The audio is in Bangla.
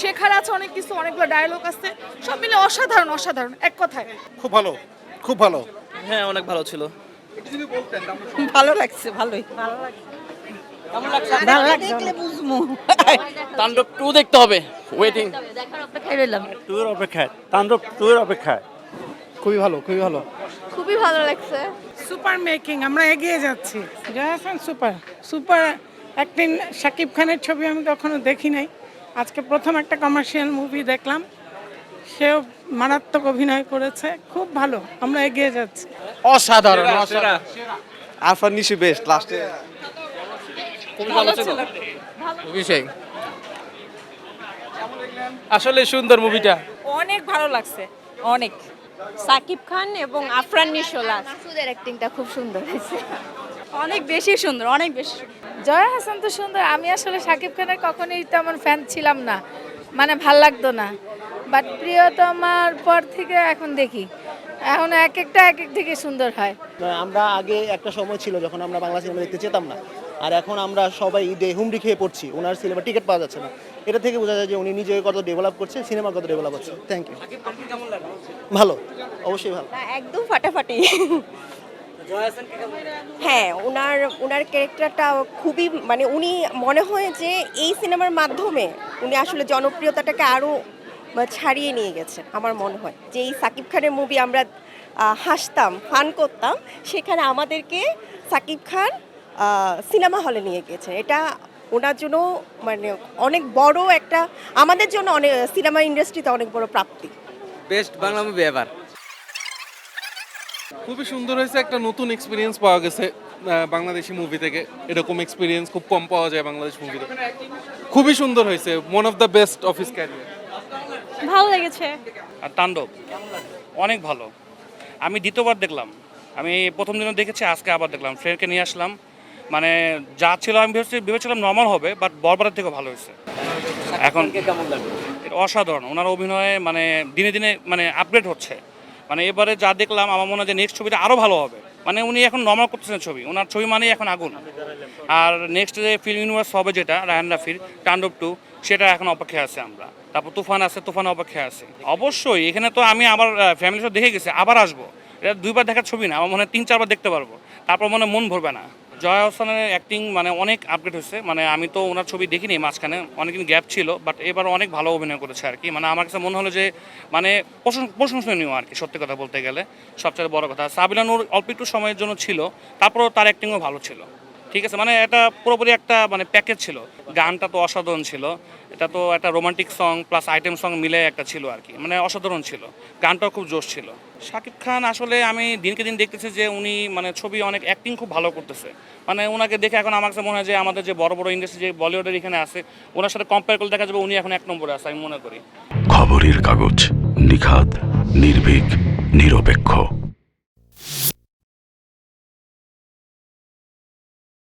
শেখার আছে অনেক কিছু অনেকগুলো ডায়লগ আছে। সব মিলে অসাধারণ অসাধারণ এক কথায়। খুব ভালো খুব ভালো। হ্যাঁ অনেক ভালো ছিল। ভালো লাগছে ভালোই। ভালো লাগছে। দেখলে বুঝব। তাণ্ডব টু দেখতে হবে ওয়েটিং অপেক্ষায় অপেক্ষায় তাণ্ডব টুয়ের অপেক্ষায়। খুবই ভালো খুবই ভালো। খুবই ভালো লাগছে। সুপার মেকিং আমরা এগিয়ে যাচ্ছি। সুপার সুপার অ্যাক্টিং শাকিব খানের ছবি আমি কখনো দেখি নাই। আজকে প্রথম একটা কমার্শিয়াল মুভি দেখলাম। সেও মারাত্মক অভিনয় করেছে। খুব ভালো আমরা এগিয়ে যাচ্ছি। অসাধারণ আরফান নিশি বেস্ট লাস্টে খুবই ভালো ছিল। অভিষেক। আসলে সুন্দর মুভিটা অনেক ভালো লাগছে অনেক। সাকিব খান এবং আফরান নিশোলা মাসুদের অ্যাক্টিংটা খুব সুন্দর হয়েছে। অনেক বেশি সুন্দর অনেক বেশি জয়া হাসান তো সুন্দর। আমি আসলে শাকিব খানের কখনোই তেমন ফ্যান ছিলাম না। মানে ভালো লাগতো না। বাট প্রিয়তমার পর থেকে এখন দেখি। এখন এক একটা এক এক থেকে সুন্দর হয়। আমরা আগে একটা সময় ছিল যখন আমরা বাংলা সিনেমা দেখতে যেতাম না। আর এখন আমরা সবাই ঈদে হুমড়ি খেয়ে পড়ছি। ওনার সিনেমা টিকিট পাওয়া যাচ্ছে না। এটা থেকে বোঝা যায় যে উনি নিজে কত ডেভেলপ করছে সিনেমা কত ডেভেলপ হচ্ছে। থ্যাংক ইউ ভালো অবশ্যই ভালো। একদম ফাটাফাটি। হ্যাঁ ওনার ওনার ক্যারেক্টারটা খুবই মানে উনি মনে হয় যে এই সিনেমার মাধ্যমে উনি আসলে জনপ্রিয়তাটাকে আরও ছাড়িয়ে নিয়ে গেছেন, আমার মনে হয়। যে এই সাকিব খানের মুভি আমরা হাসতাম ফান করতাম, সেখানে আমাদেরকে সাকিব খান সিনেমা হলে নিয়ে গেছেন। এটা ওনার জন্য মানে অনেক বড় একটা, আমাদের জন্য অনেক সিনেমা ইন্ডাস্ট্রিতে অনেক বড় প্রাপ্তি। বেস্ট বাংলা মুভি এবার খুবই সুন্দর হয়েছে একটা নতুন এক্সপিরিয়েন্স পাওয়া গেছে বাংলাদেশি মুভি থেকে। এরকম এক্সপিরিয়েন্স খুব কম পাওয়া যায় বাংলাদেশ মুভিতে খুবই সুন্দর হয়েছে one of the best of his career ভালো লেগেছে। আর তাণ্ডব অনেক ভালো। আমি দ্বিতীয়বার দেখলাম। আমি প্রথম দিনও দেখেছি আজকে আবার দেখলাম। ফ্রেন্ডকে নিয়ে আসলাম। মানে যা ছিল আমি ভেবেছি ভেবেছিলাম নর্মাল হবে বাট বরবারের থেকে ভালো হয়েছে। এখন কেমন অসাধারণ। ওনার অভিনয়ে মানে দিনে দিনে মানে আপগ্রেড হচ্ছে। মানে এবারে যা দেখলাম, আমার মনে হয় যে নেক্সট ছবিটা আরও ভালো হবে। মানে উনি এখন নর্মাল করতেছেন ছবি, ওনার ছবি মানেই এখন আগুন। আর নেক্সট যে ফিল্ম ইউনিভার্স হবে যেটা রায়হান রাফির টান্ডব টু সেটা এখন অপেক্ষায় আছে আমরা। তারপর তুফান আছে, তুফান অপেক্ষায় আছে। অবশ্যই, এখানে তো আমি আমার ফ্যামিলির সব দেখে গেছি, আবার আসব। এটা দুইবার দেখার ছবি না, আমার মনে হয় তিন, চারবার দেখতে পারব। তারপর মনে মন ভরবে না। জয়া হোসেনের অ্যাক্টিং মানে অনেক আপডেট হয়েছে। মানে আমি তো ওনার ছবি দেখিনি মাঝখানে, অনেকদিন গ্যাপ ছিল বাট এবার অনেক ভালো অভিনয় করেছে আর কি। মানে আমার কাছে মনে হলো যে মানে প্রশংস- প্রশংসনীয় আর কি, সত্যি কথা বলতে গেলে। সবচেয়ে বড় কথা। সাবিলানুর অল্প একটু সময়ের জন্য ছিল, তারপরেও তার অ্যাক্টিংও ভালো ছিল। ঠিক আছে মানে এটা পুরোপুরি একটা মানে প্যাকেজ ছিল। গানটা তো অসাধারণ ছিল। এটা তো একটা romantic song plus item song মিলে একটা ছিল আর কি মানে অসাধারণ ছিল। গানটাও খুব জোশ ছিল। শাকিব খান আসলে আমি দিনকে দিন দেখতেছি যে উনি মানে ছবি অনেক অ্যাক্টিং খুব ভালো করতেছে। মানে ওনাকে দেখে এখন আমার কাছে মনে হয় যে আমাদের যে বড় বড় ইন্ডাস্ট্রি যে বলিউডের এখানে আছে ওনার সাথে কম্পেয়ার করলে দেখা যাবে উনি এখন এক নম্বরে আছে, আমি মনে করি। খবরের কাগজ নিখাত নির্ভীক, নিরপেক্ষ।